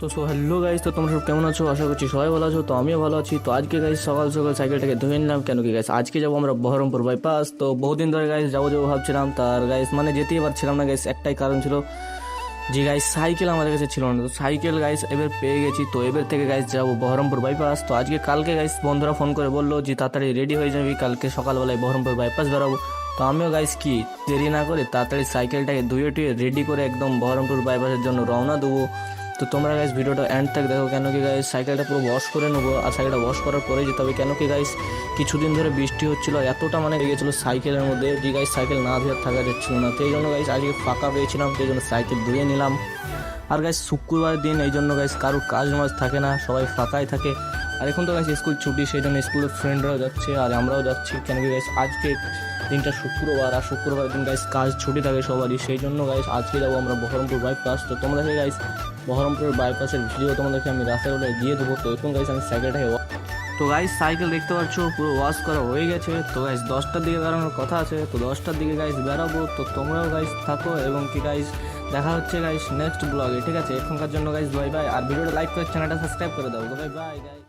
তো so hello guys, তো তোমরা সব কেমন আছো? আশা করছি সবাই ভালো আছো, তো আমিও ভালো আছি। তো আজকে গাইস, সকাল সকাল সাইকেলটাকে ধুয়ে নিলাম। কেন কি গাইস, আজকে যাব আমরা বহরমপুর বাইপাস তো বহুদিন ধরে গাইস যাব যাব ভাবছিলাম তার গাইস মানে যেতেই পারছিলাম না গাইস, একটাই কারণ ছিল যে গাইস সাইকেল আমাদের কাছে ছিল না। তো সাইকেল গাইস এবার পেয়ে গেছি, তো এবার থেকে গাইস যাব বহরমপুর বাইপাস তো আজকে কালকে গাইস বন্ধুরা ফোন করে বলল যে, তাড়াতাড়ি রেডি হয়ে যাবি, কালকে সকালবেলায় বহরমপুর বাইপাস বেরাবো। তো আমিও গাইস কি, দেরি না করে তাড়াতাড়ি সাইকেলটাকে ধুয়ে টুয়ে রেডি করে একদম বহরমপুর বাইপাসের জন্য রওনা দেবো। তো তোমরা গাইস ভিডিওটা এন্ড থাক দেখো, কেন কি গাইস সাইকেলটা পুরো ওয়াশ করে নেব? আর সাইকেলটা ওয়াশ করার পরে যেতে হবে। কেন কি গাইস কিছুদিন ধরে বৃষ্টি হচ্ছিল এতটা মানে গেছিল সাইকেলের মধ্যে যে গাইস সাইকেল না ধুয়ে থাকা যাচ্ছিল না। সেই জন্য গাইস আজকে ফাঁকা পেয়েছিলাম সেই জন্য সাইকেল ধুয়ে নিলাম। আর গাইস শুক্রবার দিন, এই জন্য গাইস কারোর কাজ মাজ থাকে না, সবাই ফাঁকাই থাকে। আর এখন তো গাইস স্কুল ছুটি, সেই জন্য স্কুলের ফ্রেন্ডরাও যাচ্ছে, আর আমরাও যাচ্ছি। কেন কি গাইস আজকে দিনটা শুক্রবার, আর শুক্রবার দিন গাইস কাজ ছুটি থাকে সবারই। সেই জন্য গাইস আজকে যাব আমরা বহরমপুর বাইপাস তো তোমরা তোমাদেরকে গাইস বহরমপুরের বাইপাসের ভিডিও তোমাদেরকে আমি রাস্তায় বলে দিয়ে দেবো। তো এখন গাইস আমি সাইকেলটাকে তো গাইস সাইকেল দেখতে পাচ্ছ, পুরো ওয়াশ করা হয়ে গেছে। তো গাইস দশটার দিকে বেরোনোর কথা আছে। তো দশটার দিকে গাইস বেরাবো তো তোমরাও গাইস থাকো এবং কি গাইস দেখা হচ্ছে গাইস নেক্সট ব্লগে ঠিক আছে, এখনকার জন্য গাইস বাই বাই আর ভিডিওটা লাইক করে চ্যানেলটা সাবস্ক্রাইব করে দাও। Bye bye guys